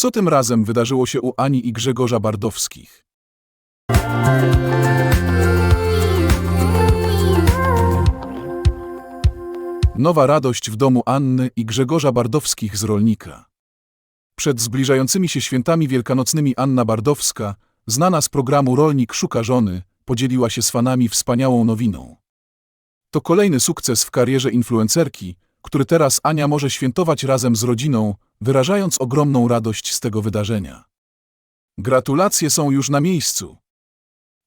Co tym razem wydarzyło się u Ani i Grzegorza Bardowskich? Nowa radość w domu Anny i Grzegorza Bardowskich z rolnika. Przed zbliżającymi się świętami wielkanocnymi Anna Bardowska, znana z programu Rolnik szuka żony, podzieliła się z fanami wspaniałą nowiną. To kolejny sukces w karierze influencerki, który teraz Ania może świętować razem z rodziną, wyrażając ogromną radość z tego wydarzenia. Gratulacje są już na miejscu.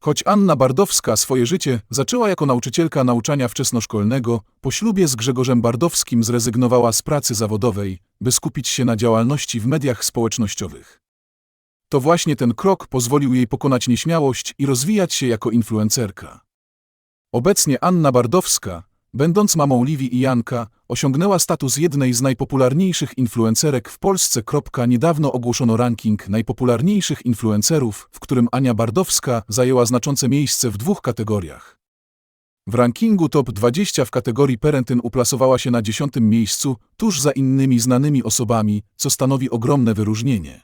Choć Anna Bardowska swoje życie zaczęła jako nauczycielka nauczania wczesnoszkolnego, po ślubie z Grzegorzem Bardowskim zrezygnowała z pracy zawodowej, by skupić się na działalności w mediach społecznościowych. To właśnie ten krok pozwolił jej pokonać nieśmiałość i rozwijać się jako influencerka. Obecnie Anna Bardowska, będąc mamą Liwi i Janka, osiągnęła status jednej z najpopularniejszych influencerek w Polsce. Niedawno ogłoszono ranking najpopularniejszych influencerów, w którym Ania Bardowska zajęła znaczące miejsce w dwóch kategoriach. W rankingu top 20 w kategorii Parentyn uplasowała się na dziesiątym miejscu, tuż za innymi znanymi osobami, co stanowi ogromne wyróżnienie.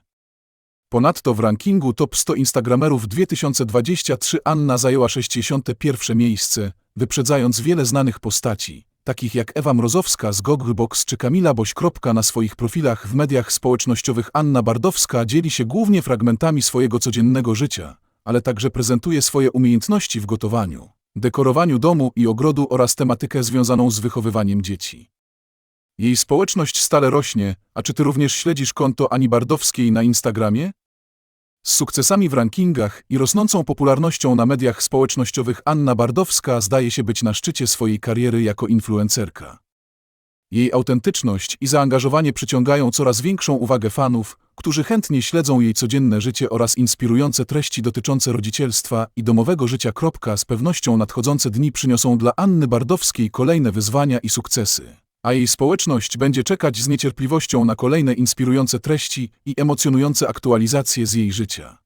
Ponadto w rankingu top 100 Instagramerów 2023 Anna zajęła 61 miejsce, wyprzedzając wiele znanych postaci, takich jak Ewa Mrozowska z Gogglebox czy Kamila Boś. Na swoich profilach w mediach społecznościowych Anna Bardowska dzieli się głównie fragmentami swojego codziennego życia, ale także prezentuje swoje umiejętności w gotowaniu, dekorowaniu domu i ogrodu oraz tematykę związaną z wychowywaniem dzieci. Jej społeczność stale rośnie, a czy ty również śledzisz konto Ani Bardowskiej na Instagramie? Z sukcesami w rankingach i rosnącą popularnością na mediach społecznościowych Anna Bardowska zdaje się być na szczycie swojej kariery jako influencerka. Jej autentyczność i zaangażowanie przyciągają coraz większą uwagę fanów, którzy chętnie śledzą jej codzienne życie oraz inspirujące treści dotyczące rodzicielstwa i domowego życia. Z pewnością nadchodzące dni przyniosą dla Anny Bardowskiej kolejne wyzwania i sukcesy a jej społeczność będzie czekać z niecierpliwością na kolejne inspirujące treści i emocjonujące aktualizacje z jej życia.